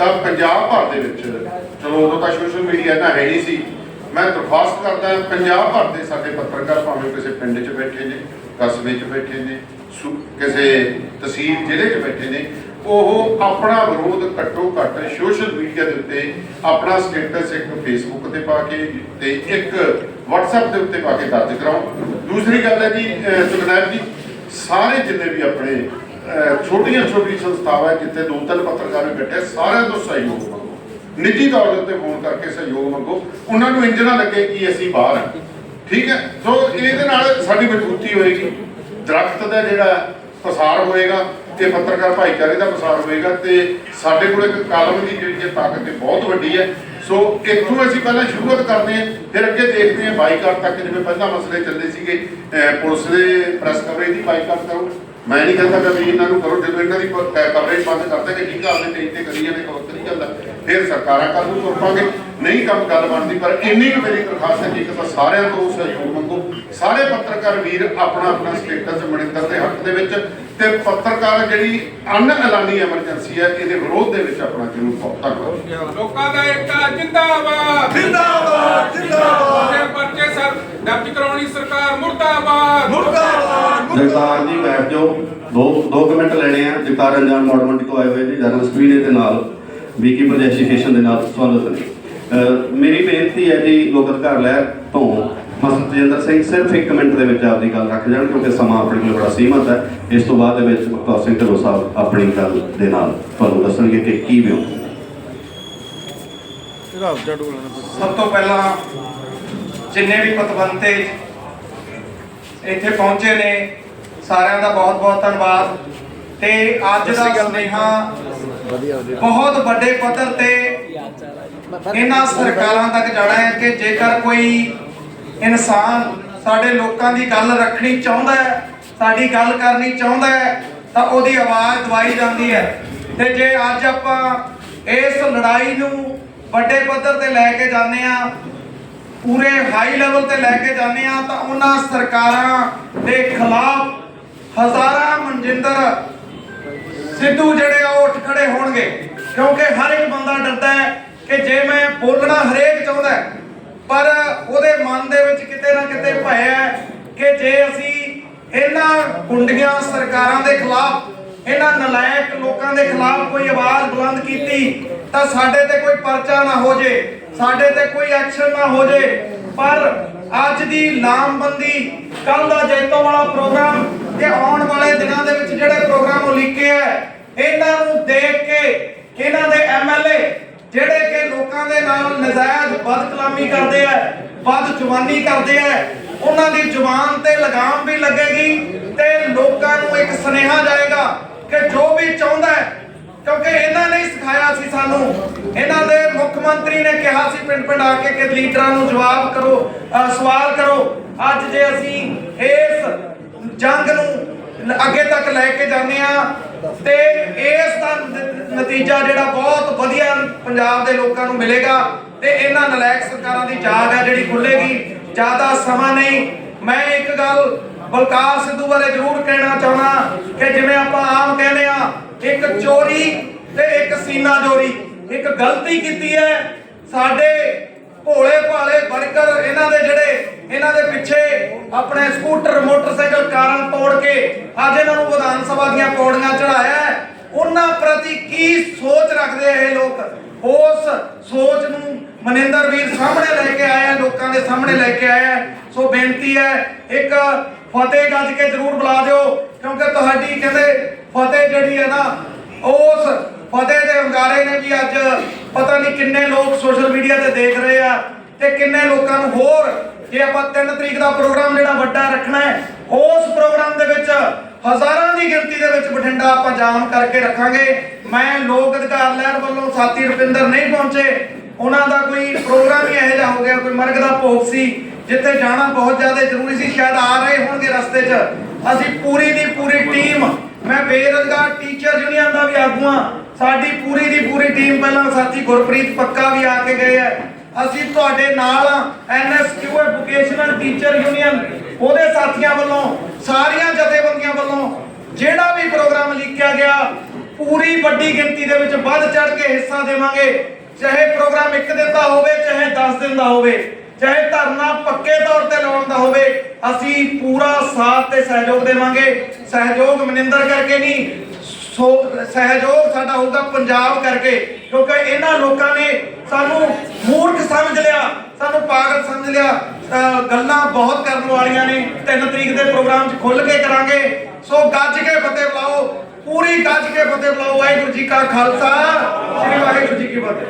ਤਾਂ ਪੰਜਾਬ ਭਰ ਦੇ ਵਿੱਚ। ਚਲੋ ਉਦੋਂ ਤਾਂ ਸੋਸ਼ਲ ਮੀਡੀਆ ਨਾ ਹੈ ਨਹੀਂ ਸੀ। ਮੈਂ ਦਰਖਾਸਤ ਕਰਦਾ ਪੰਜਾਬ ਭਰ ਦੇ ਸਾਡੇ ਪੱਤਰਕਾਰ ਭਾਵੇਂ ਕਿਸੇ ਪਿੰਡ 'ਚ ਬੈਠੇ ਨੇ, ਕਸਬੇ 'ਚ ਬੈਠੇ ਨੇ ਕਿਸੇ ਤਹਿਸੀਲ ਜ਼ਿਲ੍ਹੇ 'ਚ ਬੈਠੇ ਨੇ, ਉਹ ਆਪਣਾ ਵਿਰੋਧ ਘੱਟੋ ਘੱਟ ਸੋਸ਼ਲ ਮੀਡੀਆ ਦੇ ਉੱਤੇ ਆਪਣਾ ਸਟੇਟਸ ਇੱਕ ਫੇਸਬੁੱਕ ਤੇ ਪਾ ਕੇ ਤੇ ਇੱਕ WhatsApp ਦੇ ਉੱਤੇ ਪਾ ਕੇ ਦਰਜ ਕਰਾਉਣ ਦੂਸਰੀ ਗੱਲ ਹੈ ਜੀ, ਅਹ ਜੀ, ਸਾਰੇ ਜਿੰਨੇ ਵੀ ਆਪਣੇ ਛੋਟੀਆਂ ਛੋਟੀਆਂ ਸੰਸਥਾਵਾਂ ਜਿੱਥੇ ਦੋ ਤਿੰਨ ਪੱਤਰਕਾਰ ਵੀ ਸਾਰਿਆਂ ਤੋਂ ਸਹਿਯੋਗ ਮੰਗੋ। ਨਿੱਜੀ ਤੌਰ ਦੇ ਫੋਨ ਕਰਕੇ ਸਹਿਯੋਗ ਮੰਗੋ। ਉਹਨਾਂ ਨੂੰ ਇੰਜ ਨਾ ਲੱਗੇ ਕਿ ਅਸੀਂ ਬਾਹਰ ਹਾਂ ਠੀਕ ਹੈ? ਸੋ ਇਹਦੇ ਨਾਲ ਸਾਡੀ ਮਜ਼ਬੂਤੀ ਹੋਏਗੀ। ਦਰਖਤ ਦਾ ਜਿਹੜਾ ਪਸਾਰ ਹੋਏਗਾ ਤੇ ਪੱਤਰਕਾਰ ਭਾਈਚਾਰੇ ਦਾ ਪਸਾਰ ਹੋਏਗਾ ਤੇ ਸਾਡੇ ਕੋਲ ਇੱਕ ਕਾਲਮ ਦੀ ਜਿਹੜੀ ਹੈ ਤਾਕਤ ਹੈ ਬਹੁਤ ਵੱਡੀ ਹੈ। ਸੋ ਇੱਥੋਂ ਅਸੀਂ ਪਹਿਲਾਂ ਸ਼ੁਰੂਆਤ ਕਰਦੇ ਹਾਂ, ਫਿਰ ਅੱਗੇ ਦੇਖਦੇ ਹਾਂ ਬਾਈਕਾਟ ਤੱਕ ਜਿਵੇਂ ਪਹਿਲਾਂ ਮਸਲੇ ਚੱਲਦੇ ਸੀਗੇ ਪੁਲਿਸ ਦੇ ਪ੍ਰੈਸ ਕਵਰੇਜ ਦੀ ਬਾਈਕਾਟ ਕਰੋ। ਮੈਂ ਨਹੀਂ ਕਹਿੰਦਾ ਕਿ ਇਹਨਾਂ ਨੂੰ ਕਰੋ ਜਦੋਂ ਇਹਨਾਂ ਦੀ ਕਵਰੇਜ ਬੰਦ ਕਰਦੇ ਕਿ ਠੀਕ ਆ ਆਪਣੇ ਪੇਜ ਤੇ ਕਰੀ ਜਾਂਦੇ ਕਵਰ ਕਰੀ ਜਾਂਦਾ। ਫਿਰ ਸਰਕਾਰਾਂ ਕਰ ਨੂੰ ਨਹੀਂ ਕੰਮ ਗੱਲ ਬਣਦੀ ਪਰ ਇੰਨੀ ਕੁ ਮੇਰੀ ਦਰਖਾਸਤ ਹੈ ਕਿ ਇੱਕ ਤਾਂ ਸਾਰਿਆਂ ਤੋਂ ਸਹਿਯੋਗ ਮੰਗੋ। ਸਾਰੇ ਪੱਤਰਕਾਰ ਵੀਰ ਆਪਣਾ ਆਪਣਾ ਸਟੇਟਸ ਮਨਿੰਦਰ ਦੇ ਹੱਕ ਦੇ ਵਿੱਚ ਤੇ ਪੱਤਰਕਾਰ ਜਿਹੜੀ ਅਨ ਐਲਾਨੀ ਐਮਰਜੈਂਸੀ ਹੈ ਇਹਦੇ ਵਿਰੋਧ ਦੇ ਵਿੱਚ ਆਪਣਾ ਜ਼ਰੂਰ ਬਹੁਤ ਧੰਨਵਾਦ। ਲੋਕਾਂ ਦਾ ਏਕਾ ਜਿੰਦਾਬਾਦ। ਜਿੰਦਾਬਾਦ ਜਿੰਦਾਬਾਦ। ਤੇ ਪਰਚੇ ਸਰ ਦਰਜ ਕਰਾਉਣੀ ਸਰਕਾਰ ਮੁਰਦਾਬਾਦ। ਜਗਤਾਰ ਜੀ ਬੈਠ ਜਾਓ ਦੋ ਦੋ ਮਿੰਟ ਲੈਣੇ ਆ? ਜਗਤਾਰ ਰੰਜਾਨ ਮੋਡਮੈਂਟ ਤੋਂ ਆਏ ਹੋਏ ਨੇ ਜਰਨਲਿਸਟ ਵੀ ਦੇ ਨਾਲ ਵੀਕੀਪਰ ਐਜੂਕੇਸ਼ਨ ਦੇ ਨਾਲ ਸਵਾਗਤ ਅਹ ਮੇਰੀ ਬੇਨਤੀ ਹੈ ਜੀ ਲੋਕ ਅਧਿਕਾਰ ਲਹਿਰ ਤੋਂ ਮਸਤ ਤਜਿੰਦਰ ਸਿੰਘ ਸਿਰਫ ਇੱਕ ਮਿੰਟ ਦੇ ਵਿੱਚ ਆਪਦੀ ਗੱਲ ਰੱਖ ਜਾਣ ਕਿਉਂਕਿ ਸਮਾਂ ਆਪਣੇ ਕੋਲ ਬੜਾ ਸੀਮਤ ਹੈ। ਇਸ ਤੋਂ ਬਾਅਦ ਦੇ ਵਿੱਚ ਬਖਤੌਰ ਸਿੰਘ ਢਿੱਲੋਂ ਸਾਹਿਬ ਆਪਣੀ ਗੱਲ ਦੇ ਨਾਲ ਤੁਹਾਨੂੰ ਦੱਸਣਗੇ ਕਿ ਕੀ ਵਿਉ ਸਭ ਤੋਂ ਪਹਿਲਾਂ ਜਿੰਨੇ ਵੀ ਪਤਵੰਤੇ ਇੱਥੇ ਪਹੁੰਚੇ ਨੇ। ਸਾਰਿਆਂ ਦਾ ਬਹੁਤ ਬਹੁਤ ਧੰਨਵਾਦ। ਤੇ ਅੱਜ ਦਾ ਸੁਨੇਹਾ ਬਹੁਤ ਵੱਡੇ ਪੱਧਰ ਤੇ ਇਹਨਾਂ ਸਰਕਾਰਾਂ ਤੱਕ ਜਾਣਾ ਹੈ ਕਿ ਜੇਕਰ ਕੋਈ ਇਨਸਾਨ ਸਾਡੇ ਲੋਕਾਂ ਦੀ ਗੱਲ ਰੱਖਣੀ ਚਾਹੁੰਦਾ ਹੈ ਸਾਡੀ ਗੱਲ ਕਰਨੀ ਚਾਹੁੰਦਾ ਹੈ ਤਾਂ ਉਹਦੀ ਆਵਾਜ਼ ਦਵਾਈ ਜਾਂਦੀ ਹੈ। ਤੇ ਜੇ ਅੱਜ ਆਪਾਂ ਇਸ ਲੜਾਈ ਨੂੰ ਵੱਡੇ ਪੱਧਰ ਤੇ ਲੈ ਕੇ ਜਾਂਦੇ ਆ ਪੂਰੇ ਹਾਈ ਲੈਵਲ ਤੇ ਲੈ ਕੇ ਜਾਂਦੇ ਆ ਤਾਂ ਉਹਨਾਂ ਸਰਕਾਰਾਂ ਦੇ ਖਿਲਾਫ ਹਜ਼ਾਰਾਂ ਮਨਜਿੰਦਰ ਸਿੱਧੂ ਜਿਹੜੇ ਆ ਉਹ ਉੱਠ ਖੜੇ ਹੋਣਗੇ। ਕਿਉਂਕਿ ਹਰ ਇੱਕ ਬੰਦਾ ਡਰਦਾ ਹੈ ਕਿ ਜੇ ਮੈਂ ਬੋਲਣਾ ਹਰੇਕ ਚਾਹੁੰਦਾ ਪਰ ਉਹਦੇ ਮਨ ਦੇ ਵਿੱਚ ਕਿਤੇ ਨਾ ਕਿਤੇ ਭੈ ਹੈ ਕਿ ਜੇ ਅਸੀਂ ਇਹਨਾਂ ਗੁੰਡੀਆਂ ਸਰਕਾਰਾਂ ਦੇ ਖਿਲਾਫ, ਇਹਨਾਂ ਨਲਾਇਕ ਲੋਕਾਂ ਦੇ ਖਿਲਾਫ ਕੋਈ ਆਵਾਜ਼ ਬੁਲੰਦ ਕੀਤੀ ਤਾਂ ਸਾਡੇ ਤੇ ਕੋਈ ਪਰਚਾ ਨਾ ਹੋ ਜੇ, ਸਾਡੇ ਤੇ ਕੋਈ ਐਕਸ਼ਨ ਨਾ ਹੋ ਜੇ। ਪਰ ਅੱਜ ਦੀ ਲਾਮਬੰਦੀ ਕੱਲ ਦਾ ਜੈਤੋ ਵਾਲਾ ਪ੍ਰੋਗਰਾਮ ਤੇ ਆਉਣ ਵਾਲੇ ਦਿਨਾਂ ਦੇ ਵਿੱਚ ਜਿਹੜੇ ਪ੍ਰੋਗਰਾਮ ਉਲੀਕੇ ਹੈ, ਇਹਨਾਂ ਨੂੰ ਦੇਖ ਕੇ ਇਹਨਾਂ ਦੇ ਐਮਐਲਏ ਜਿਹੜੇ ਕਿ ਲੋਕਾਂ ਦੇ ਨਾਲ ਨਜਾਇਜ਼ ਬਦਕਲਾਮੀ ਕਰਦੇ ਆ ਬਦ ਜਵਾਨੀ ਕਰਦੇ ਆ ਉਹਨਾਂ ਦੀ ਜ਼ੁਬਾਨ ਤੇ ਲਗਾਮ ਵੀ ਲੱਗੇਗੀ ਤੇ ਲੋਕਾਂ ਨੂੰ ਇੱਕ ਸੁਨੇਹਾ ਜਾਏਗਾ ਕਿ ਜੋ ਵੀ ਚਾਹੁੰਦਾ ਹੈ ਕਿਉਂਕਿ ਇਹਨਾਂ ਨੇ ਸਿਖਾਇਆ ਸੀ ਸਾਨੂੰ। ਇਹਨਾਂ ਦੇ ਮੁੱਖ ਮੰਤਰੀ ਨੇ ਕਿਹਾ ਸੀ, ਪਿੰਡ ਪਿੰਡ ਆ ਕੇ ਕਿ ਲੀਡਰਾਂ ਨੂੰ ਜਵਾਬ ਕਰੋ ਸਵਾਲ ਕਰੋ। ਅੱਜ ਜੇ ਅਸੀਂ ਇਸ ਜੰਗ ਨੂੰ ਅੱਗੇ ਤੱਕ ਲੈ ਕੇ ਜਾਂਦੇ ਆ ਤੇ ਇਸ ਦਾ ਨਤੀਜਾ ਜਿਹੜਾ ਬਹੁਤ ਵਧੀਆ ਪੰਜਾਬ ਦੇ ਲੋਕਾਂ ਨੂੰ ਮਿਲੇਗਾ, ਤੇ ਇਹਨਾਂ ਨਲਾਇਕ ਸਰਕਾਰਾਂ ਦੀ ਜਾਗ ਹੈ ਜਿਹੜੀ ਖੁੱਲੇਗੀ ਜ਼ਿਆਦਾ ਸਮਾਂ ਨਹੀਂ। ਮੈਂ ਇੱਕ ਗੱਲ ਬਲਕਾਰ ਸਿੱਧੂ ਬਾਰੇ ਜ਼ਰੂਰ ਕਹਿਣਾ ਚਾਹਣਾ ਕਿ ਜਿਵੇਂ ਆਪਾਂ ਆਮ ਕਹਿੰਦੇ ਆ ਇੱਕ ਚੋਰੀ ਤੇ ਇੱਕ ਸੀਨਾ ਚੋਰੀ। ਇੱਕ ਗਲਤੀ ਕੀਤੀ ਹੈ। ਸਾਡੇ ਭੋਲੇ ਭਾਲੇ ਵਰਕਰ ਇਹਨਾਂ ਦੇ ਜਿਹੜੇ, ਇਹਨਾਂ ਦੇ ਪਿੱਛੇ ਆਪਣੇ ਸਕੂਟਰ, ਮੋਟਰਸਾਈਕਲ ਕਾਰਾਂ ਤੋੜ ਕੇ ਅੱਜ ਇਹਨਾਂ ਨੂੰ ਵਿਧਾਨ ਸਭਾ ਦੀਆਂ ਪੌੜੀਆਂ ਚੜਾਇਆ ਉਹਨਾਂ ਪ੍ਰਤੀ ਕੀ ਸੋਚ ਰੱਖਦੇ ਇਹ ਲੋਕ? ਉਸ ਸੋਚ ਨੂੰ ਮਨਿੰਦਰ ਵੀਰ ਸਾਹਮਣੇ ਲੈ ਕੇ ਆਇਆ ਲੋਕਾਂ ਦੇ ਸਾਹਮਣੇ ਲੈ ਕੇ ਆਇਆ ਸੋ ਬੇਨਤੀ ਹੈ, ਇੱਕ ਫਤਿਹ ਗੱਜ ਕੇ ਜ਼ਰੂਰ ਬੁਲਾ ਦਿਓ, ਕਿਉਂਕਿ ਤੁਹਾਡੀ ਕਹਿੰਦੇ ਫਤਿਹ ਜਿਹੜੀ ਹੈ ਨਾ, ਉਸ ਫਤਿਹ ਦੇ ਅੰਗਾਰੇ ਨੇ ਵੀ ਅੱਜ ਪਤਾ ਨਹੀਂ ਕਿੰਨੇ ਲੋਕ ਸੋਸ਼ਲ ਮੀਡੀਆ ਤੇ ਦੇਖ ਰਹੇ ਆ ਤੇ ਕਿੰਨੇ ਲੋਕਾਂ ਨੂੰ ਹੋਰ ਜੇ ਆਪਾਂ 3 ਤਰੀਕ ਦਾ ਪ੍ਰੋਗਰਾਮ ਜਿਹੜਾ ਵੱਡਾ ਰੱਖਣਾ ਹੈ, ਉਸ ਪ੍ਰੋਗਰਾਮ ਦੇ ਵਿੱਚ ਹਜ਼ਾਰਾਂ ਦੀ ਗਿਣਤੀ ਦੇ ਵਿੱਚ ਬਠਿੰਡਾ ਆਪਾਂ ਜਾਮ ਕਰਕੇ ਰੱਖਾਂਗੇ। ਮੈਂ ਲੋਕ ਅਧਿਕਾਰ ਲਹਿਰ ਵੱਲੋਂ ਸਾਥੀ ਰੁਪਿੰਦਰ ਨਹੀਂ ਪਹੁੰਚੇ। ਉਹਨਾਂ ਦਾ ਕੋਈ ਪ੍ਰੋਗਰਾਮ ਹੀ ਇਹੋ ਜਿਹਾ ਹੋ ਗਿਆ, ਕੋਈ ਮਰਗ ਦਾ ਭੋਗ ਸੀ, ਜਿੱਥੇ ਜਾਣਾ ਬਹੁਤ ਜ਼ਿਆਦਾ ਜ਼ਰੂਰੀ ਸੀ, ਸ਼ਾਇਦ ਆ ਰਹੇ ਹੋਣਗੇ ਰਸਤੇ 'ਚ। ਅਸੀਂ ਪੂਰੀ ਦੀ ਪੂਰੀ ਟੀਮ ਮੈਂ ਬੇਰੁਜ਼ਗਾਰ ਟੀਚਰ ਯੂਨੀਅਨ ਦਾ ਵੀ ਆਗੂ ਹਾਂ ਸਾਡੀ ਪੂਰੀ ਦੀ ਪੂਰੀ ਟੀਮ ਪਹਿਲਾਂ ਸਾਥੀ ਗੁਰਪ੍ਰੀਤ ਪੱਕਾ ਵੀ ਆ ਕੇ ਗਏ ਆ। ਅਸੀਂ ਤੁਹਾਡੇ ਨਾਲ ਐਨਐਸਕਿਊ ਐਜੂਕੇਸ਼ਨਲ ਟੀਚਰ ਯੂਨੀਅਨ ਉਹਦੇ ਸਾਥੀਆਂ ਵੱਲੋਂ, ਸਾਰੀਆਂ ਜਥੇਬੰਦੀਆਂ ਵੱਲੋਂ ਜਿਹੜਾ ਵੀ ਪ੍ਰੋਗਰਾਮ ਲਿਖਿਆ ਗਿਆ, ਪੂਰੀ ਵੱਡੀ ਗਿਣਤੀ ਦੇ ਵਿੱਚ ਵੱਧ ਚੜ ਕੇ ਹਿੱਸਾ ਦੇਵਾਂਗੇ। ਚਾਹੇ ਪ੍ਰੋਗਰਾਮ ਇੱਕ ਦਿਨ ਦਾ ਹੋਵੇ, ਚਾਹੇ 10 ਦਿਨ ਦਾ ਹੋਵੇ, ਚਾਹੇ ਧਰਨਾ ਪੱਕੇ ਤੌਰ ਤੇ ਲਾਉਣ ਦਾ ਹੋਵੇ, ਅਸੀਂ ਪੂਰਾ ਸਾਥ ਤੇ ਸਹਿਯੋਗ ਦੇਵਾਂਗੇ। ਸਹਿਯੋਗ ਮਨਿੰਦਰ ਕਰਕੇ ਨਹੀਂ ਸੋ ਸਹਿਯੋਗ ਸਾਡਾ ਹੋਊਗਾ ਪੰਜਾਬ ਕਰਕੇ, ਕਿਉਂਕਿ ਇਹਨਾਂ ਲੋਕਾਂ ਨੇ ਸਾਨੂੰ ਮੂਰਖ ਸਮਝ ਲਿਆ, ਸਾਨੂੰ ਪਾਗਲ ਸਮਝ ਲਿਆ। ਗੱਲਾਂ ਬਹੁਤ ਕਰਨ ਵਾਲੀਆਂ ਨੇ 3 ਤਰੀਕ ਦੇ ਪ੍ਰੋਗਰਾਮ 'ਚ ਖੁੱਲ ਕੇ ਕਰਾਂਗੇ। ਸੋ ਗੱਜ ਕੇ ਫਤਿਹ ਬੁਲਾਓ, ਪੂਰੀ ਗੱਜ ਕੇ ਫਤਿਹ ਬੁਲਾਓ, ਵਾਹਿਗੁਰੂ ਜੀ ਕਾ ਖਾਲਸਾ, ਸ੍ਰੀ ਵਾਹਿਗੁਰੂ ਜੀ ਕੀ ਫਤਿਹ।